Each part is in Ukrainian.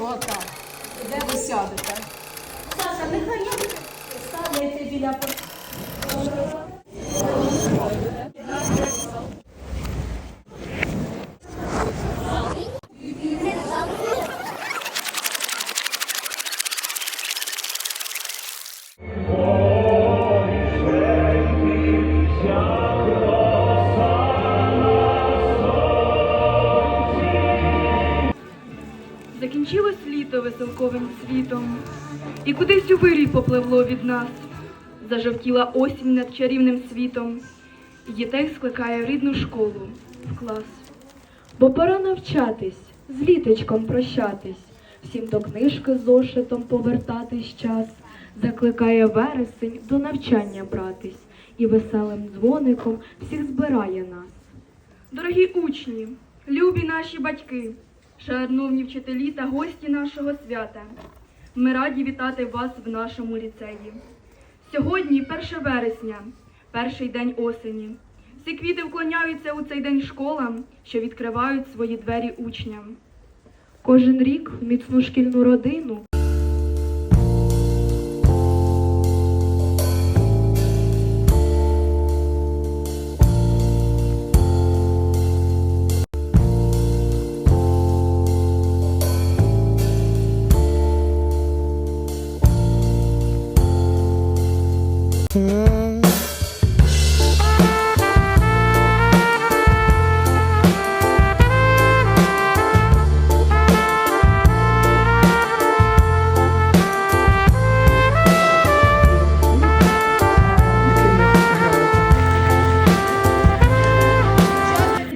Отак. Де ви сядете? Саша, нехай я ставляйте біля Закінчилось літо веселковим світом, і кудись у вирій попливло від нас. Зажовтіла осінь над чарівним світом, і дітей скликає в рідну школу в клас. Бо пора навчатись, з літочком прощатись, всім до книжки з зошитом повертатись час, закликає вересень до навчання братись, і веселим дзвоником всіх збирає нас. Дорогі учні, любі наші батьки, шановні вчителі та гості нашого свята, ми раді вітати вас в нашому ліцеї. Сьогодні 1 вересня, перший день осені. Всі квіти вклоняються у цей день школам, що відкривають свої двері учням. Кожен рік в міцну шкільну родину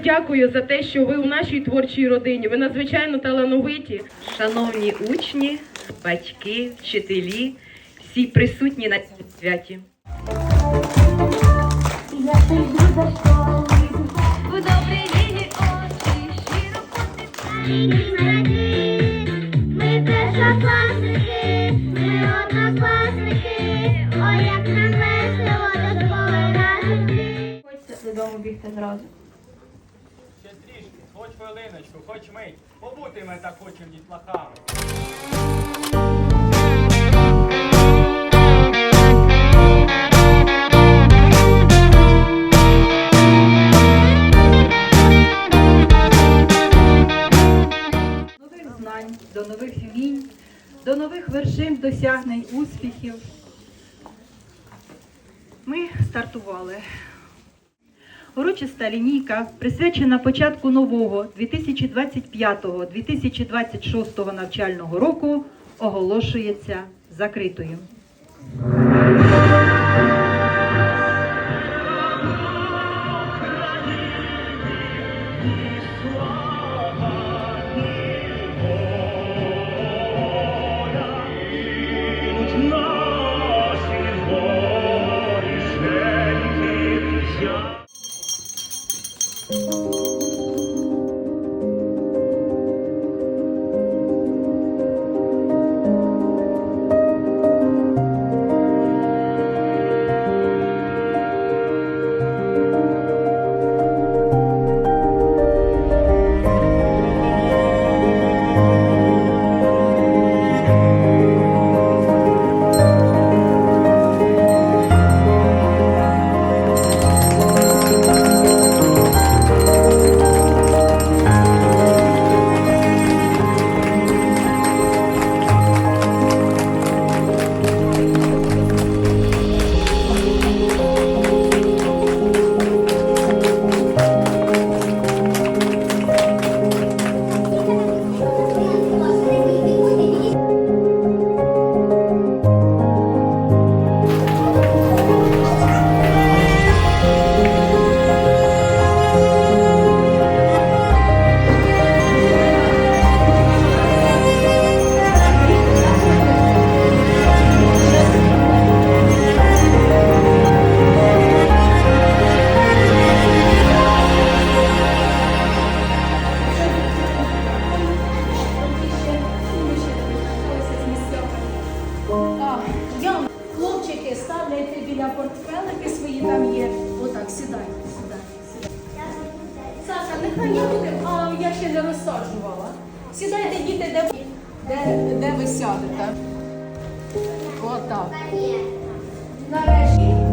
Дякую за те, що ви у нашій творчій родині. Ви надзвичайно талановиті. Шановні учні, батьки, вчителі, всі присутні на цьому святі. Додому бігти зразу. Ще трішки, хоч хвилиночку, хоч мить. Побути ми так хочемо дітлахами. Нових до нових вмінь, до нових вершин, досягнень, успіхів. Ми стартували. Урочиста лінійка, присвячена початку нового 2025-2026 навчального року, оголошується закритою. Хлопчики, біля портфелики свої там є. Отак, сідайте, сідайте, сідайте. Саша, нехай я буде, а я ще не розсаджувала. Сідайте, діти, де ви? Де, де ви сядете? Отак. Нарешті.